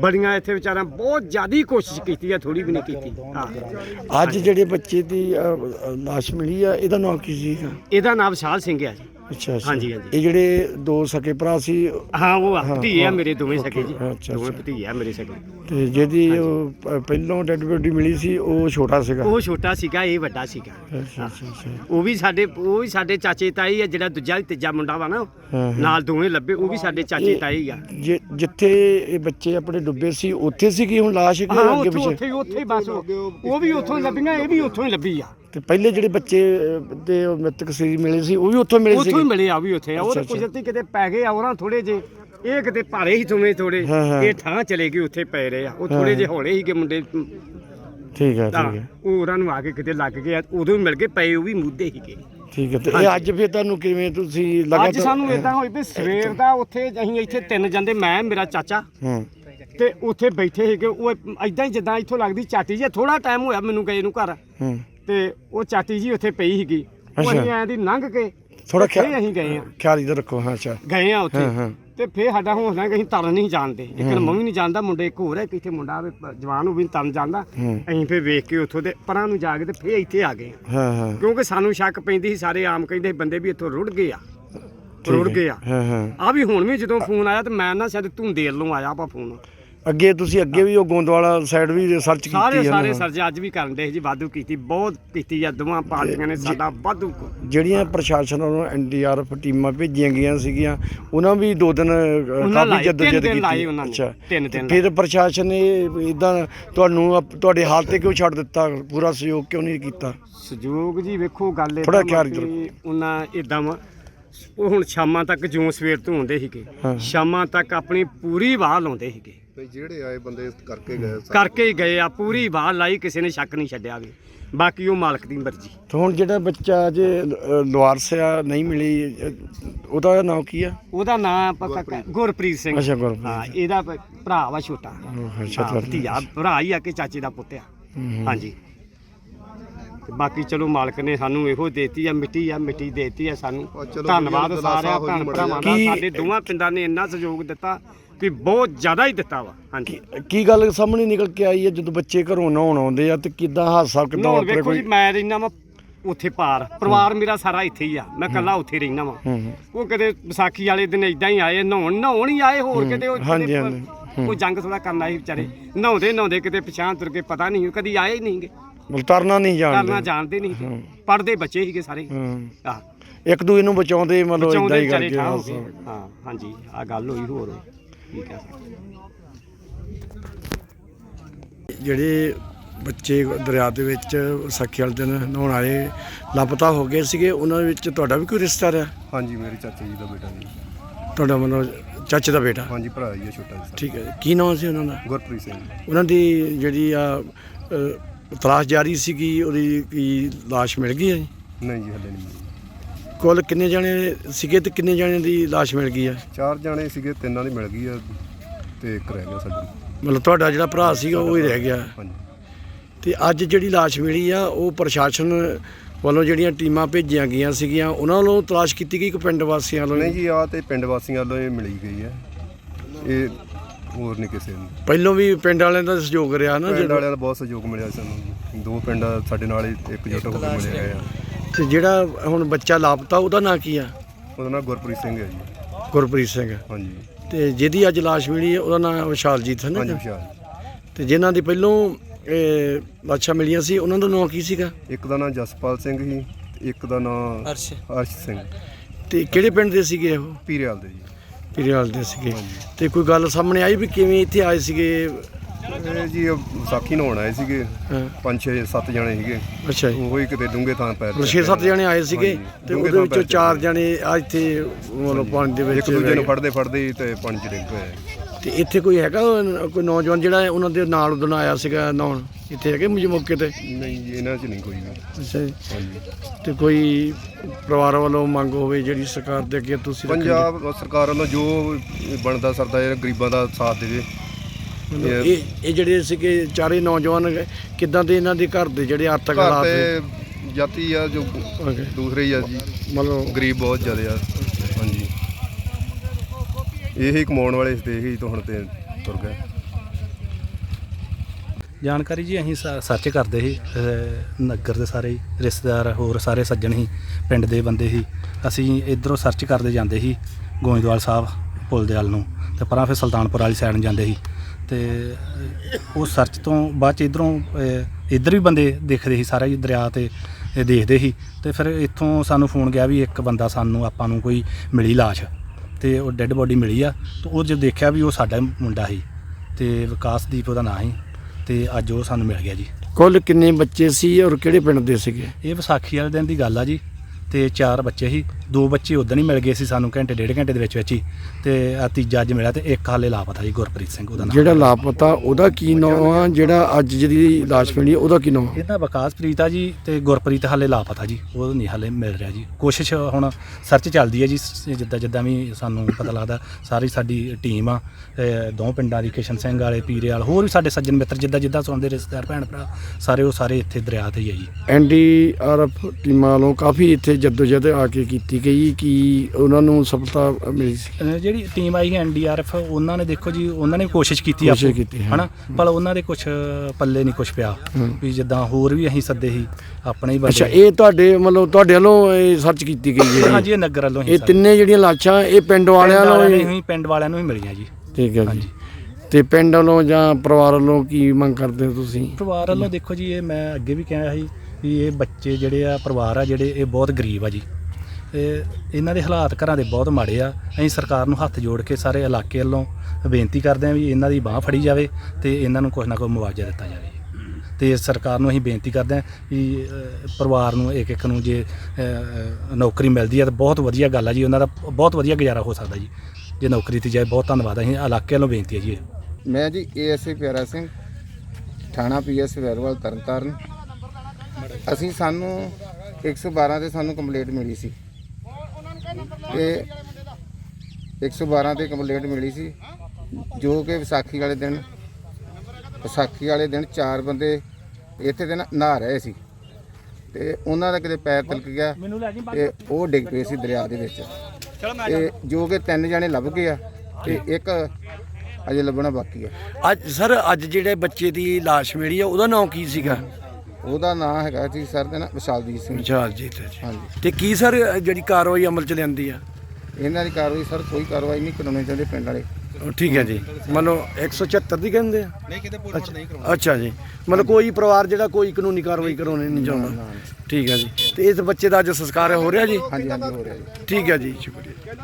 ਬੜੀਆਂ ਇੱਥੇ ਵਿਚਾਰਾਂ ਬਹੁਤ ਜ਼ਿਆਦੀ ਕੋਸ਼ਿਸ਼ ਕੀਤੀ ਆ ਥੋੜੀ ਵੀ ਨਹੀਂ ਕੀਤੀ। ਹਾਂ। ਅੱਜ ਜਿਹੜੇ ਬੱਚੇ ਦੀ ਲਾਸ਼ ਮਿਲੀ ਆ ਇਹਦਾ ਨਾਮ ਕੀ ਸੀਗਾ? ਇਹਦਾ ਨਾਮ ਵਿਸ਼ਾਲ ਸਿੰਘ ਆ ਜੀ। ਅੱਛਾ ਅੱਛਾ। ਹਾਂਜੀ, ਹਾਂਜੀ। ਇਹ ਜਿਹੜੇ ਦੋ ਸਕੇ ਭਰਾ ਸੀ ਹਾਂ ਉਹ ਭਤੀਏ ਆ। ਮੇਰੇ ਦੋਵੇਂ ਸਕੇ ਜੀ। ਅੱਛਾ, ਦੋਵੇਂ। ਭਤੀਏ ਆ ਮੇਰੇ ਸਕੇ। ਤੇ ਜਿਹਦੀ ਉਹ ਪ- ਪਹਿਲੋਂ ਡੈਡ ਬੋਡੀ ਮਿਲੀ ਸੀ ਉਹ ਛੋਟਾ ਸੀਗਾ। ਉਹ ਛੋਟਾ ਸੀਗਾ ਇਹ ਵੱਡਾ ਸੀਗਾ। ਅੱਛਾ ਅੱਛਾ ਅੱਛਾ। ਉਹ ਵੀ ਸਾਡੇ ਉਹ ਵੀ ਸਾਡੇ ਚਾਚੇ ਤਾਈ ਆ ਜਿਹੜਾ ਦੂਜਾ ਤੀਜਾ ਮੁੰਡਾ ਵਾ ਨਾ ਹਾਂ, ਹਾਂ। ਨਾਲ ਦੋਵੇਂ ਲੱਭੇ ਉਹ ਵੀ ਸਾਡੇ ਚਾਚੇ ਤਾਈ ਆ। ਜਿ- ਜਿੱਥੇ ਇਹ ਬੱਚੇ ਆਪਣੇ ਡੁੱਬੇ ਸੀ ਉੱਥੇ ਸੀ ਕਿ ਹੁਣ ਲਾਸ਼ ਕਿ ਹਾਂ ਅੱਗੇ ਉੱਥੇ ਪਿੱਛੇ? ਉੱਥੇ ਉੱਥੇ ਹੀ ਬਸ ਉਹ। ਉਹ ਵੀ ਉੱਥੋਂ ਹੀ ਲੱਭੀਆਂ ਇਹ ਵੀ ਉੱਥੋਂ ਹੀ ਲੱਭੀ ਆ। ਤੇ ਪਹਿਲੇ ਜਿਹੜੇ ਬੱਚੇ ਅ, ਤੇ ਉਹ ਮ੍ਰਿਤਕ ਸੀ ਮਿਲੇ ਸੀ ਉਹ ਵੀ ਉੱਥੋਂ ਮਿਲੇ ਸੀ ਉੱਥੋਂ ਹੀ ਮਿਲੇ ਆ ਵੀ ਉੱਥੇ ਆ। ਉਹ ਅੱਛਾ। ਕੁਦਰਤੀ ਕਿਤੇ ਪੈ ਗਏ ਉਹਨਾਂ ਥੋੜੇ ਜੇ ਇਹ ਕਿਤੇ ਭਾਰੇ ਹੀ ਥੋੜੇ ਹਾਂ, ਹਾਂ। ਇਹ ਠਾਂ ਚਲੇ ਗਏ ਉੱਥੇ ਪੈ ਰਹੇ ਆ। ਉਹ ਹਾਂ, ਥੋੜੇ ਜੇ ਹਾਂ। ਹੌਲੇ ਹੀ ਕਿ ਮੁੰਡੇ। ਠੀਕ ਹੈ ਹਾਂ, ਠੀਕ ਹੈ। ਉਹ ਉਹਨਾਂ ਨੂੰ ਆ ਕੇ ਕਿਤੇ ਲੱਗ ਗਏ ਆ, ਉਦੋਂ ਹੀ ਮਿਲ ਗਏ ਪਏ ਉਹ ਵੀ ਮੁੱਦੇ ਹੀਗੇ ਠੀਕ ਹੈ ਤੇ ਇਹ। ਅੱਜ ਫਿਰ ਤੁਹਾਨੂੰ ਕਿਵੇਂ ਤੁਸੀਂ ਲਗਾਤਾਰ ਅੱਜ ਸਾਨੂੰ ਇਦਾਂ ਹੋਈ ਵੀ ਸਵੇਰ ਦਾ ਉੱਥੇ ਅਸੀਂ ਇੱਥੇ ਤਿੰਨ ਜਾਂਦੇ ਮੈਂ ਮੇਰਾ ਚਾਚਾ। ਹੂੰ। ਤੇ ਉੱਥੇ ਬੈਠੇ ਸੀਗੇ ਉਹ ਇਦਾਂ ਹੀ ਜਿੱਦਾਂ ਇੱਥੋਂ ਲੱਗਦੀ ਚਾਟੀ ਜੇ ਥੋੜਾ ਟਾਈਮ ਹੋਇਆ ਮੈਨੂੰ ਗਏ ਨੂੰ ਘਰ। ਹੂੰ। ਤੇ ਉਹ ਚਾਟੀ ਜੀ ਉੱਥੇ ਪਈ ਸੀਗੀ। ਉਹ। ਅਸੀਂ ਐਂ ਦੀ ਲੰਘ ਕੇ ਥੋੜਾ ਫਿਰ ਅਸੀਂ ਗਏ ਆ ਖਿਆਲ ਇਧਰ ਰੱਖੋ ਹਾਂ ਅੱਛਾ। ਗਏ ਆ ਉੱਥੇ। ਹਾਂ, ਹਾਂ। ਤੇ ਫੇਰ ਸਾਡਾ ਹੌਸਲਾ ਕਿ ਅਸੀਂ ਤਰਨ ਨਹੀਂ ਜਾਣਦੇ। ਇੱਕ ਮੈਂ ਵੀ ਨਹੀਂ ਜਾਣਦਾ ਮੁੰਡੇ ਇੱਕ ਹੋਰ ਹੈ ਕਿਥੇ ਮੁੰਡਾ ਵੀ ਪ- ਜਵਾਨ ਉਹ ਵੀ ਨੀ ਤਰਨ ਜਾਣਦਾ ਹੂੰ। ਅਸੀਂ ਫੇਰ ਵੇਖ ਕੇ ਉੱਥੋਂ ਦੇ ਪਰਾਂ ਨੂੰ ਜਾ ਕੇ ਤੇ ਫੇਰ ਇੱਥੇ ਆ ਗਏ ਹਾਂ। ਹਾਂ ਕਿਉਂਕਿ ਸਾਨੂੰ ਸ਼ੱਕ ਪੈਂਦੀ ਸੀ ਸਾਰੇ ਆਮ ਕਹਿੰਦੇ ਬੰਦੇ ਵੀ ਇੱਥੋਂ ਰੁੜ ਗਏ ਆ। ਠੀਕ ਰੁੜ ਹੈ। ਗਏ ਆ। ਹਾਂ ਹਾਂ। ਆ ਵੀ ਹੁਣ ਵੀ ਜਦੋਂ ਫੋਨ ਆਇਆ ਤੇ ਮੈਂ ਨਾ ਸ਼ਾਇਦ ਧੁੰਦੇ ਵੱਲੋਂ ਆਇਆ ਆਪਾਂ ਫੋਨ। ਅੱਗੇ ਤੁਸੀਂ ਅੱਗੇ ਵੀ ਉਹ ਗੋਂਦਵਾਲਾ ਸਾਈਡ ਵੀ ਰਿਸਰਚ ਕੀਤੀ ਸਾਰੇ ਸਾਰੇ ਨਾ। ਸਰਜੇ ਅੱਜ ਵੀ ਕਰਨ ਦੇ ਜੀ ਵਾਧੂ ਕੀਤੀ ਬਹੁਤ ਕੀਤੀ ਆ ਦੋਵਾਂ ਪਾਰਟੀਆਂ ਨੇ ਸਾਡਾ ਵਾਧੂ ਜਿਹੜੀਆਂ ਪ੍ਰਸ਼ਾਸਨ ਵੱਲੋਂ ਐਨਡੀਆਰਐਫ ਟੀਮਾਂ ਭੇਜੀਆਂ ਗਈਆਂ ਸੀਗੀਆਂ ਉਹਨਾਂ ਵੀ ਦੋ ਦਿਨ ਅ, ਉਹਨਾਂ ਕਾਫੀ ਲਾਏ, ਜਦੋਜਹਿਦ ਤਿੰਨ ਕੀਤੀ। ਦਿਨ ਲਾਏ ਉਹਨਾਂ ਨੇ, ਅੱਛਾ। ਤਿੰਨ ਦਿਨ ਫਿਰ ਪ੍ਰਸ਼ਾਸਨ ਨੇ ਇਦਾਂ ਤੁਹਾਨੂੰ ਤੁਹਾਡੇ ਹਾਲ ਤੇ ਕਿਉਂ ਛੱਡ ਦਿੱਤਾ? ਪੂਰਾ ਸਹਿਯੋਗ ਕਿਉਂ ਨਹੀਂ ਕੀਤਾ? ਸਹਿਯੋਗ ਜੀ ਵੇਖੋ ਗੱਲ ਇਹ ਥੋੜ੍ਹਾ ਖਿਆਲ ਉਹਨਾਂ ਇਦਾਂ ਉਹ ਹੁਣ ਸ਼ਾਮਾਂ ਤੱਕ ਜਿਉਂ ਸਵੇਰ ਤੋਂ ਹੁੰਦੇ ਸੀਗੇ। ਸ਼ਾਮਾਂ ਤੱਕ ਆਪਣੀ ਪੂਰੀ ਵਾਹ ਲਾਉਂਦੇ ਸੀਗੇ। ਤੇ ਜਿਹੜੇ ਆਏ ਬੰਦੇ ਕਰਕੇ ਗਏ ਸਾਰੇ। ਕਰਕੇ ਹੀ ਗਏ ਆ ਪੂਰੀ ਵਾਹ ਲਾਈ ਕਿਸੇ ਨੇ ਸ਼ੱਕ ਨਹੀਂ ਛੱਡਿਆ ਵੀ। ਬਾਕੀ ਉਹ ਮਾਲਕ ਦੀ ਮਰਜ਼ੀ। ਤੇ ਹੁਣ ਜਿਹੜਾ ਬੱਚਾ ਜੇ ਅ, ਲਵਾਰਸ ਆ ਨਹੀਂ ਮਿਲੀ ਅ, ਉਹਦਾ ਨਾਮ ਕੀ ਆ? ਉਹਦਾ ਨਾਮ ਪੱਕਾ ਗੁਰਪ੍ਰੀਤ। ਸਿੰਘ। ਅੱਛਾ ਗੁਰਪ੍ਰੀਤ ਹਾਂ ਇਹਦਾ ਭ- ਭਰਾ ਵਾ ਛੋਟਾ। ਅੱਛਾ ਹਾਂ, ਤੁਹਾਡਾ। ਭਰਾ ਹੀ ਆ ਕਿ ਚਾਚੇ ਦਾ ਪੁੱਤ ਆ। ਹਾਂਜੀ। ਤੇ ਬਾਕੀ ਚਲੋ ਮਾਲਕ ਨੇ ਸਾਨੂੰ ਇਹੋ ਦੇਤੀ ਆ ਮਿੱਟੀ ਆ ਮਿੱਟੀ ਦੇਤੀ ਆ ਸਾਨੂੰ। ਧੰਨਵਾਦ ਸਾਰਿਆਂ ਭੈਣ ਭਰਾਵਾਂ ਦਾ ਸਾਡੇ ਦੋਵਾਂ ਪਿੰਡਾਂ ਨੇ ਇੰਨਾ ਸਹਿਯੋਗ ਦਿੱਤਾ ਕਿ ਬਹੁਤ ਜ਼ਿਆਦਾ ਹੀ ਦਿੱਤਾ ਵਾ। ਹਾਂਜੀ। ਕੀ ਗੱਲ ਸਾਹਮਣੇ ਨਿਕਲ ਕੇ ਆਈ ਹੈ ਜਦੋਂ ਬੱਚੇ ਘਰੋਂ ਨਹਾਉਣ ਆਉਂਦੇ ਆ ਤੇ ਕਿਦਾਂ ਹਾਦਸਾ ਕਿਦਾਂ ਹੁਣ ਵਾਪਰਿਆ ਵੇਖੋ ਜੀ ਕੋਈ? ਮੈਂ ਰਹਿਣਾ ਵਾ ਉੱਥੇ ਪਾਰ। ਪਰਿਵਾਰ ਮੇਰਾ ਸਾਰਾ ਇੱਥੇ ਹੀ ਆ। ਮੈਂ ਕੱਲਾ ਉੱਥੇ ਰਹਿਣਾ ਵਾ। ਹੂੰ ਹੂੰ। ਉਹ ਕਦੇ ਵਿਸਾਖੀ ਵਾਲੇ ਦਿਨ ਇਦਾਂ ਹੀ ਆਏ ਨਹਾਉਣ ਨਹਾਉਣ ਹੀ ਆਏ ਹੋਰ ਕਿਤੇ ਉਹ ਹਾਂਜੀ, ਕਿਤੇ ਹਾਂਜੀ। ਉਹ ਜੰਗ ਥੋੜਾ ਕਰਨ ਆਏ ਵਿਚਾਰੇ। ਨਹਾਉਂਦੇ ਨਹਾਉਂਦੇ ਕਿਤੇ ਪਛਾਣ ਤੁਰ ਕੇ ਪਤਾ ਨਹੀਂ ਕਦੀ ਆਏ ਹੀ ਨਹੀਂਗੇ ਤਰਨਾ ਨਹੀਂ ਕਰਨਾ ਜਾਣਦੇ ਜਾਣਦੇ ਨਹੀਂ। ਪੜਦੇ ਬੱਚੇ ਸੀਗੇ ਸਾਰੇ। ਹੂੰ। ਆਹ। ਇੱਕ ਦੂਜੇ ਨੂੰ ਬਚਾਉਂਦੇ ਮਤਲਬ ਇਦਾਂ ਬਚਾਉਂਦੇ ਹੀ ਵਿਚਾਰੇ ਕਰਕੇ ਠਾਹ ਹੋ ਹਾਂਜੀ ਆ ਗੱਲ ਹੋਈ ਹੋਰ। ਠੀਕ ਹੈ। ਜਿਹੜੇ ਬੱਚੇ ਦਰਿਆ ਦੇ ਵਿੱਚ ਵਿਸਾਖੀ ਵਾਲੇ ਦਿਨ ਨਹਾਉਣ ਆਏ ਲਾਪਤਾ ਹੋ ਗਏ ਸੀਗੇ ਉਹਨਾਂ ਵਿੱਚ ਤੁਹਾਡਾ ਵੀ ਕੋਈ ਰਿਸ਼ਤਾ ਰਿਹਾ? ਹਾਂਜੀ ਮੇਰੇ ਚਾਚੇ ਜੀ ਦਾ ਬੇਟਾ ਜੀ। ਤੁਹਾਡਾ ਮਤਲਬ ਚਾਚੇ ਦਾ ਬੇਟਾ? ਹਾਂਜੀ ਭਰਾ ਜੀ ਆ ਛੋਟਾ ਜੀ ਠੀਕ ਹੈ। ਕੀ ਨਾਮ ਸੀ ਉਹਨਾਂ ਦਾ? ਗੁਰਪ੍ਰੀਤ ਸਿੰਘ। ਉਹਨਾਂ ਦੀ ਜਿਹੜੀ ਆ ਅ, ਤਲਾਸ਼ ਜਾਰੀ ਸੀਗੀ ਉਹਦੀ ਕੀ ਲਾਸ਼ ਮਿਲ ਗਈ ਹੈ ਜੀ? ਨਹੀਂ ਜੀ ਹਲੇ ਨਹੀਂ ਮਿਲੀ। ਕੁੱਲ ਕਿੰਨੇ ਜਣੇ ਸੀਗੇ ਤੇ ਕਿੰਨੇ ਜਣਿਆਂ ਦੀ ਲਾਸ਼ ਮਿਲ ਗਈ ਆ ਚਾਰ ਜਾਣੇ ਸੀਗੇ ਤਿੰਨਾਂ ਦੀ ਮਿਲ ਗਈ ਆ ਤੇ ਇੱਕ ਰਹਿ ਗਿਆ ਸਾਡਾ। ਮਤਲਬ ਤੁਹਾਡਾ ਜਿਹੜਾ ਭਰਾ ਸੀਗਾ ਉਹ ਹੀ ਰਹਿ ਗਿਆ। ਹਾਂਜੀ। ਤੇ ਅੱਜ ਜਿਹੜੀ ਲਾਸ਼ ਮਿਲੀ ਆ ਉਹ ਪ੍ਰਸ਼ਾਸਨ ਵੱਲੋਂ ਜਿਹੜੀਆਂ ਟੀਮਾਂ ਭੇਜੀਆਂ ਗਈਆਂ ਸੀਗੀਆਂ ਉਹਨਾਂ ਵੱਲੋਂ ਤਲਾਸ਼ ਕੀਤੀ ਗਈ ਕਿ ਪਿੰਡ ਵਾਸੀਆਂ ਵੱਲੋਂ? ਨਹੀਂ ਜੀ ਆ ਤੇ ਪਿੰਡ ਵਾਸੀਆਂ ਵੱਲੋਂ ਇਹ ਮਿਲੀ ਗਈ ਹੈ। ਇਹ ਹੋਰ ਨਹੀਂ ਕਿਸੇ ਨੂੰ। ਪਹਿਲੋਂ ਵੀ ਪਿੰਡ ਵਾਲਿਆਂ ਦਾ ਸਹਿਯੋਗ ਰਿਹਾ ਨਾ ਪਿੰਡ ਜਿਹੜਾ? ਵਾਲਿਆਂ ਦਾ ਬਹੁਤ ਸਹਿਯੋਗ ਮਿਲਿਆ ਸਾਨੂੰ। ਦੋ ਪਿੰਡ ਸਾਡੇ ਨਾਲ ਹੀ ਇਕਜੁੱਟ ਹੋ ਕੇ ਮਿਲੇ ਆ। ਤੇ ਜਿਹੜਾ ਹੁਣ ਬੱਚਾ ਲਾਪਤਾ ਉਹਦਾ ਨਾਂ ਕੀ ਆ? ਉਹਦਾ ਨਾਮ ਗੁਰਪ੍ਰੀਤ ਸਿੰਘ ਹੈ ਜੀ। ਗੁਰਪ੍ਰੀਤ ਸਿੰਘ। ਹਾਂਜੀ। ਤੇ ਜਿਹਦੀ ਅੱਜ ਲਾਸ਼ ਮਿਲੀ ਹੈ ਉਹਦਾ ਨਾਂ ਵਿਸ਼ਾਲਜੀਤ ਹੈ ਹਾਂਜੀ ਨਾ ਵਿਸ਼ਾਲ। ਤੇ ਜਿਨ੍ਹਾਂ ਦੀ ਪਹਿਲੋਂ ਇਹ ਲਾਸ਼ਾਂ ਮਿਲੀਆਂ ਸੀ ਉਹਨਾਂ ਦਾ ਨਾਂ ਕੀ ਸੀਗਾ? ਇੱਕ ਦਾ ਨਾਮ ਜਸਪਾਲ ਸਿੰਘ ਸੀ ਤੇ ਇੱਕ ਦਾ ਨਾਮ ਅਰਸ਼। ਅਰਸ਼ ਸਿੰਘ। ਤੇ ਕਿਹੜੇ ਪਿੰਡ ਦੇ ਸੀਗੇ ਉਹ? ਪੀਰੇਵਾਲ ਦੇ ਜੀ। ਪਿਰਿਆਲ ਦੇ ਸੀਗੇ। ਤੇ ਕੋਈ ਗੱਲ ਸਾਹਮਣੇ ਆਈ ਵੀ ਕਿਵੇਂ ਇੱਥੇ ਆਏ ਸੀਗੇ? ਇਹ ਜੀ ਉਹ ਵਿਸਾਖੀ ਨਹਾਉਣ ਆਏ ਸੀਗੇ। ਹਾਂ, ਪੰਜ ਛੇ ਸੱਤ ਜਣੇ ਸੀਗੇ। ਅੱਛਾ ਜੀ। ਉਹੀ ਕਿਤੇ ਡੂੰਘੇ ਥਾਂ ਪੈਰ ਮਤਲਬ ਛੇ ਸੱਤ ਜਣੇ ਆਏ ਸੀਗੇ ਹਾਂਜੀ, ਤੇ ਡੂੰਘੇ ਉਹਦੇ ਵਿੱਚੋਂ ਚੱਲੇ। ਜਣੇ ਆ ਇੱਥੇ ਮਤਲਬ ਪਾਣੀ ਦੇ ਵਿੱਚ ਇੱਕ ਦੂਜੇ ਨੂੰ। ਫੜਦੇ ਫੜਦੇ ਹੀ ਤੇ ਪਾਣੀ ਚ ਡਿੱਗ ਪਏ। ਤੇ ਇੱਥੇ ਕੋਈ ਹੈਗਾ ਕੋਈ ਨੌਜਵਾਨ ਜਿਹੜਾ ਉਹਨਾਂ ਦੇ ਨਾਲ ਉਦੋਂ ਆਇਆ ਸੀਗਾ ਨਹਾਉਣ? ਇੱਥੇ ਹੈਗੇ ਮੁਝੇ ਮੌਕੇ ਤੇ? ਨਹੀਂ ਜੀ, ਇਹਨਾਂ ਚ ਨਹੀਂ ਕੋਈ ਵੀ। ਅੱਛਾ ਜੀ। ਹਾਂਜੀ। ਤੇ ਕੋਈ ਪਰਿਵਾਰ ਵੱਲੋਂ ਮੰਗ ਹੋਵੇ ਜਿਹੜੀ ਸਰਕਾਰ ਦੇ ਅੱਗੇ ਤੁਸੀਂ ਰੱਖਣੀ? ਪੰਜਾਬ ਸਰਕਾਰ ਵੱਲੋਂ ਜੋ ਬਣਦਾ ਸਰਦਾ ਇਹ ਗਰੀਬਾਂ ਦਾ ਸਾਥ ਦੇਵੇ ਮਤਲਬ ਇਹ ਇਹ ਜਿਹੜੇ ਸੀਗੇ ਚਾਰੇ ਨੌਜਵਾਨ ਕਿਦਾਂ ਦੇ ਇਹਨਾਂ ਦੇ ਘਰ ਦੇ ਜਿਹੜੇ ਆਰਥਿਕ ਘਰ ਹਾਲਾਤ ਨੇ? ਤੇ ਜਾਤੀ ਆ ਜੋ Okay, ਦੂਸਰੇ ਹੀ ਆ ਜੀ। ਮਤਲਬ ਗਰੀਬ ਬਹੁਤ ਜ਼ਿਆਦਾ ਆ। ਹਾਂਜੀ। ਇਹੀ ਕਮਾਉਣ ਵਾਲੇ ਸੀ ਤੇ ਇਹੀ ਤੋਂ ਹੁਣ ਤੇ ਤੁਰ ਗਏ। ਜਾਣਕਾਰੀ ਜੀ ਅਸੀਂ ਸ- ਸਰਚ ਕਰਦੇ ਸੀ ਅਹ, ਨਗਰ ਦੇ ਸਾਰੇ ਹੀ, ਰਿਸ਼ਤੇਦਾਰ ਹੋਰ ਸਾਰੇ ਸੱਜਣ ਸੀ ਪਿੰਡ ਦੇ ਬੰਦੇ ਸੀ। ਅਸੀਂ ਇਧਰੋਂ ਸਰਚ ਕਰਦੇ ਜਾਂਦੇ ਸੀ ਗੋਇੰਦਵਾਲ ਸਾਹਿਬ ਪੁਲ ਦੇ ਵੱਲ ਨੂੰ ਤੇ ਪਰਾਂ ਫਿਰ ਸੁਲਤਾਨਪੁਰ ਵਾਲੀ ਸਾਈਡ ਨੂੰ ਜਾਂਦੇ ਸੀ। ਤੇ ਅਹ, ਉਹ ਸਰਚ ਤੋਂ ਬਾਅਦ ਚ ਇਧਰੋਂ ਇਧਰ ਵੀ ਬੰਦੇ ਦੇਖਦੇ ਸੀ ਸਾਰਾ ਹੀ ਦਰਿਆ ਤੇ ਇਹ ਦੇਖਦੇ ਸੀ। ਤੇ ਫਿਰ ਇੱਥੋਂ ਸਾਨੂੰ ਫੋਨ ਗਿਆ ਵੀ ਇੱਕ ਬੰਦਾ ਸਾਨੂੰ ਆਪਾਂ ਨੂੰ ਕੋਈ ਮਿਲੀ ਲਾਸ਼ ਤੇ ਉਹ ਡੈੱਡ ਬੋਡੀ ਮਿਲੀ ਆ। ਤੇ ਉਹ ਜਦ ਦੇਖਿਆ ਵੀ ਉਹ ਸਾਡਾ ਮੁੰਡਾ ਸੀ ਤੇ ਵਿਕਾਸਦੀਪ ਉਹਦਾ ਨਾਂ ਸੀ। ਤੇ ਅੱਜ ਉਹ ਸਾਨੂੰ ਮਿਲ ਗਿਆ ਜੀ। ਕੁੱਲ ਕਿੰਨੇ ਬੱਚੇ ਸੀ ਔਰ ਕਿਹੜੇ ਪਿੰਡ ਦੇ ਸੀਗੇ? ਇਹ ਵਿਸਾਖੀ ਵਾਲੇ ਦਿਨ ਦੀ ਗੱਲ ਆ ਜੀ। ਤੇ ਚਾਰ ਬੱਚੇ ਸੀ। ਦੋ ਬੱਚੇ ਉਦੋਂ ਹੀ ਮਿਲ ਗਏ ਸੀ ਸਾਨੂੰ ਘੰਟੇ ਡੇਢ ਘੰਟੇ ਦੇ ਵਿੱਚ ਵਿੱਚ ਹੀ। ਤੇ ਆ ਤੀਜਾ ਅੱਜ ਮਿਲਿਆ ਤੇ ਇੱਕ ਹਾਲੇ ਲਾਪਤਾ ਜੀ ਗੁਰਪ੍ਰੀਤ ਸਿੰਘ ਉਹਦਾ ਨਾਮ। ਜਿਹੜਾ ਲਾਪਤਾ ਉਹਦਾ ਕੀ ਨਾਮ ਆ? ਜਿਹੜਾ ਅੱਜ ਜਿਹਦੀ ਲਾਸ਼ ਮਿਲੀ ਆ, ਉਹਦਾ ਕੀ ਨਾਮ ਇਹਦਾ ਵਿਕਾਸਪ੍ਰੀਤ ਆ ਜੀ ਤੇ ਗੁਰਪ੍ਰੀਤ ਹਾਲੇ ਲਾਪਤਾ ਜੀ ਉਹ ਨਹੀਂ ਹਾਲੇ ਮਿਲ ਰਿਹਾ ਜੀ। ਕੋਸ਼ਿਸ਼ ਹੁਣ ਸਰਚ ਚੱਲਦੀ ਹੈ ਜੀ ਸ- ਜਿੱਦਾਂ ਜਿੱਦਾਂ ਵੀ ਸਾਨੂੰ ਪਤਾ ਲੱਗਦਾ ਸਾਰੀ ਸਾਡੀ ਟੀਮ ਆ ਦੋ ਪਿੰਡਾਂ ਦੀ ਕਿਸ਼ਨ ਸਿੰਘ ਵਾਲੇ ਪੀਰੇ ਵਾਲ ਹੋਰ ਵੀ ਸਾਡੇ ਸੱਜਣ ਮਿੱਤਰ ਜਿੱਦਾਂ ਜਿੱਦਾਂ ਸੁਣਦੇ ਰਿਸ਼ਤੇਦਾਰ ਭੈਣ ਭਰਾ ਸਾਰੇ ਉਹ ਸਾਰੇ ਇੱਥੇ ਦਰਿਆ ਤੇ ਹੀ ਆ ਜੀ। ਐਨਡੀਆਰਐਫ ਟੀਮਾਂ ਵੱਲੋਂ ਕਾਫੀ ਇੱਥੇ ਜਦੋਜਹਿਦ ਆ ਕੇ ਕੀਤੀ ਗਈ ਕਿ ਉਹਨਾਂ ਨੂੰ ਸਫਲਤਾ ਮਿਲੀ ਸੀ। ਅਹ ਜਿਹੜੀ ਟੀਮ ਆਈ ਹੈ ਐਨਡੀਆਰਐਫ ਉਹਨਾਂ ਨੇ ਦੇਖੋ ਜੀ ਉਹਨਾਂ ਨੇ ਕੋਸ਼ਿਸ਼ ਕੀਤੀ ਕੋਸ਼ਿਸ਼ ਕੀਤੀ, ਹਾਂ। ਹਨਾ? ਪਰ ਉਹਨਾਂ ਦੇ ਕੁਝ ਪੱਲੇ ਨਹੀਂ ਕੁਝ ਪਿਆ ਹੂੰ। ਵੀ ਜਿੱਦਾਂ ਹੋਰ ਵੀ ਅਸੀਂ ਸੱਦੇ ਸੀ ਆਪਣੇ ਹੀ ਅੱਛਾ ਬੰਦੇ ਇਹ ਤੁਹਾਡੇ ਮਤਲਬ ਤੁਹਾਡੇ ਵੱਲੋਂ ਇਹ ਸਰਚ ਕੀਤੀ ਗਈ ਹੈ ਹਾਂਜੀ ਇਹ ਨਗਰ ਵੱਲੋਂ ਹੀ ਇਹ ਸਰ। ਤਿੰਨੇ ਜਿਹੜੀਆਂ ਲਾਸ਼ਾਂ ਇਹ ਪਿੰਡ ਪਿੰਡ ਵਾਲਿਆਂ ਵਾਲਿਆਂ ਨੂੰ ਨੂੰ ਹੀ ਪਿੰਡ ਵਾਲਿਆਂ ਨੂੰ ਹੀ ਮਿਲੀਆਂ ਜੀ। ਠੀਕ ਹੈ ਜੀ। ਹਾਂਜੀ। ਤੇ ਪਿੰਡ ਵੱਲੋਂ ਜਾਂ ਪਰਿਵਾਰ ਵੱਲੋਂ ਕੀ ਮੰਗ ਕਰਦੇ ਹੋ ਤੁਸੀਂ? ਪਰਿਵਾਰ ਵੱਲੋਂ ਦੇਖੋ ਜੀ ਇਹ ਮੈਂ ਅੱਗੇ ਵੀ ਕਿਹਾ ਸੀ ਵੀ ਇਹ ਬੱਚੇ ਜਿਹੜੇ ਆ, ਪਰਿਵਾਰ ਆ ਜਿਹੜੇ, ਇਹ ਬਹੁਤ ਗਰੀਬ ਆ ਜੀ। ਤੇ ਇਹਨਾਂ ਦੇ ਹਾਲਾਤ ਘਰਾਂ ਦੇ ਬਹੁਤ ਮਾੜੇ ਆ। ਅਸੀਂ ਸਰਕਾਰ ਨੂੰ ਹੱਥ ਜੋੜ ਕੇ ਸਾਰੇ ਇਲਾਕੇ ਵੱਲੋਂ ਬੇਨਤੀ ਕਰਦੇ ਹਾਂ ਵੀ ਇਹਨਾਂ ਦੀ ਬਾਹ ਫੜੀ ਜਾਵੇ ਤੇ ਇਹਨਾਂ ਨੂੰ ਕੁਝ ਨਾ ਕੋਈ ਮੁਆਵਜ਼ਾ ਦਿੱਤਾ ਜਾਵੇ। ਤੇ ਸਰਕਾਰ ਨੂੰ ਅਸੀਂ ਬੇਨਤੀ ਕਰਦੇ ਹਾਂ ਵੀ ਪਰਿਵਾਰ ਨੂੰ ਇੱਕ ਇੱਕ ਨੂੰ ਜੇ ਨੌਕਰੀ ਮਿਲਦੀ ਹੈ ਤਾਂ ਬਹੁਤ ਵਧੀਆ ਗੱਲ ਆ ਜੀ। ਉਹਨਾਂ ਦਾ ਬਹੁਤ ਵਧੀਆ ਗੁਜ਼ਾਰਾ ਹੋ ਸਕਦਾ ਜੀ। ਜੇ ਨੌਕਰੀ ਤੇ ਜਾਏ, ਬਹੁਤ ਧੰਨਵਾਦ ਅਸੀਂ ਇਲਾਕੇ ਵੱਲੋਂ ਬੇਨਤੀ ਹੈ ਜੀ ਮੈਂ ਜੀ ਏਐਸਏ ਪਿਆਰਾ ਸਿੰਘ, ਥਾਣਾ ਪੀਐਸ ਵੈਰਵਾਲ ਤਰਨਤਾਰਨ। ਅਸੀਂ ਸਾਨੂੰ 112 ਤੇ ਸਾਨੂੰ ਕੰਪਲੇਂਟ ਮਿਲੀ ਸੀ। ਤੇ 112 ਤੇ ਕੰਪਲੇਂਟ ਮਿਲੀ ਸੀ, ਜੋ ਕਿ ਵਿਸਾਖੀ ਵਾਲੇ ਦਿਨ, ਵਿਸਾਖੀ ਵਾਲੇ ਦਿਨ ਚਾਰ ਬੰਦੇ ਇੱਥੇ ਦੇ ਨਹਾ ਰਹੇ ਸੀ। ਤੇ ਉਹਨਾਂ ਦਾ ਕਿਤੇ ਪੈਰ ਤਿਲਕ ਗਿਆ ਤੇ ਉਹ ਡਿੱਗ ਪਏ ਸੀ ਦਰਿਆ ਦੇ ਵਿੱਚ। ਤੇ ਜੋ ਕਿ ਤਿੰਨ ਜਣੇ ਲੱਭ ਗਏ ਆ ਤੇ ਇੱਕ ਅਜੇ ਲੱਭਣਾ ਬਾਕੀ ਆ। ਅੱਜ ਸਰ, ਅੱਜ ਜਿਹੜੇ ਬੱਚੇ ਦੀ ਲਾਸ਼ ਮਿਲੀ ਆ, ਉਹਦਾ ਨਾਮ ਕੀ ਸੀਗਾ? ਉਹਦਾ ਨਾਮ ਹੈਗਾ ਜੀ ਸਰ ਦਾ ਨਾ ਵਿਸ਼ਾਲਜੀਤ ਸਿੰਘ। ਵਿਸ਼ਾਲਜੀਤ ਜੀ। ਹਾਂਜੀ। ਤੇ ਕੀ ਸਰ ਜਿਹੜੀ ਕਾਰਵਾਈ ਅਮਲ ਚ ਲਿਆਂਦੀ ਆ? ਇਹਨਾਂ ਦੀ ਕਾਰਵਾਈ ਸਰ ਕੋਈ ਕਾਰਵਾਈ ਨਹੀਂ ਕਰਾਉਣੀ ਚਾਹੁੰਦੇ ਪਿੰਡ ਵਾਲੇ। ਠੀਕ ਹੈ ਜੀ। ਮਤਲਬ 174 ਦੀ ਕਹਿੰਦੇ ਆ? ਨਹੀਂ ਕਿਤੇ ਪੂਰਾ ਨਹੀਂ ਕਰਾਉਣਾ। ਅੱਛਾ ਜੀ। ਮਤਲਬ ਕੋਈ ਪਰਿਵਾਰ ਜਿਹੜਾ ਕੋਈ ਕਾਨੂੰਨੀ ਕਾਰਵਾਈ ਕਰਾਉਣੀ ਨਹੀਂ ਚਾਹੁੰਦਾ। ਠੀਕ ਹੈ ਜੀ। ਤੇ ਇਸ ਬੱਚੇ ਦਾ ਅੱਜ ਸੰਸਕਾਰ ਹੋ ਰਿਹਾ ਜੀ? ਹਾਂਜੀ ਹਾਂਜੀ ਹੋ ਰਿਹਾ ਜੀ। ਠੀਕ ਹੈ ਜੀ ਸ਼ੁਕਰੀਆ